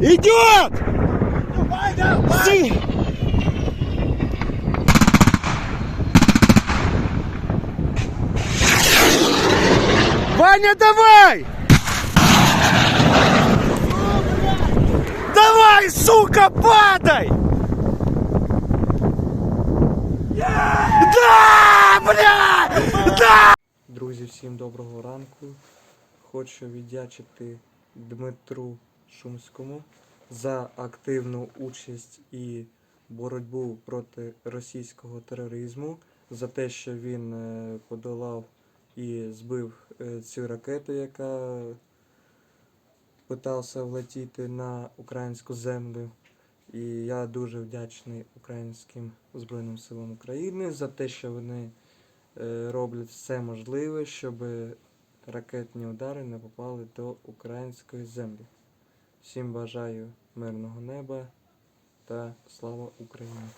Идет! Давай, давай! Си- Ваня, давай! Давай, сука, падай! Да, бля! Да! Друзі, всім доброго ранку. Хочу віддячити Дмитру Шумському за активну участь і боротьбу проти російського тероризму, за те, що він е, подолав і збив е, цю ракету, яка питався влетіти на українську землю. І я дуже вдячний українським Збройним силам України за те, що вони е, роблять все можливе, щоб ракетні удари не попали до української землі. Всім бажаю мирного неба та слава Україні!